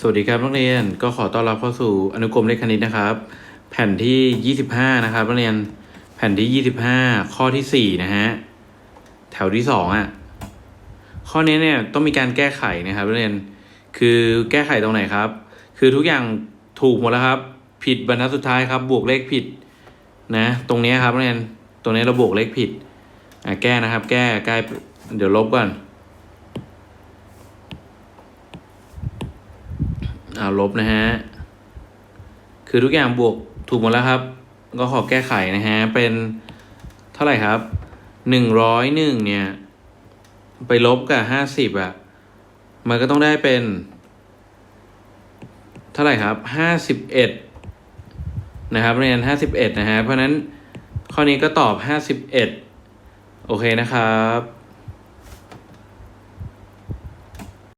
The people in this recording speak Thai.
สวัสดีครับนักเรียนก็ขอต้อนรับเข้าสู่อนุกรมเลขคณิตนะครับ แผ่นที่ 25 นะครับนักเรียนแผ่นที่ 25 ข้อที่ 4 นะฮะแถวที่ 2อะข้อนี้เนี่ยต้องมีการแก้ไขนะครับนักเรียนคือแก้ไขตรงไหนครับ คือทุกอย่างถูกหมดแล้วครับ ผิดบรรทัดสุดท้ายครับ บวกเลขผิดนะตรงนี้ครับนักเรียนตรงนี้เราบวกเลขผิดอะแก้นะครับ แก้แก้เดี๋ยวลบก่อน เอาลบนะฮะ คือทุกอย่างบวกถูกหมดแล้วครับ ก็ขอแก้ไขนะฮะ เป็นเท่าไหร่ครับหนึ่งร้อยหนึ่งเนี่ย ไปลบกับห้าสิบอะ มันก็ต้องได้เป็น เท่าไหร่ครับห้าสิบเอ็ดนะครับเรียนห้าสิบเอ็ดนะฮะ เพราะนั้นข้อนี้ก็ตอบห้าสิบเอ็ดโอเคนะครับ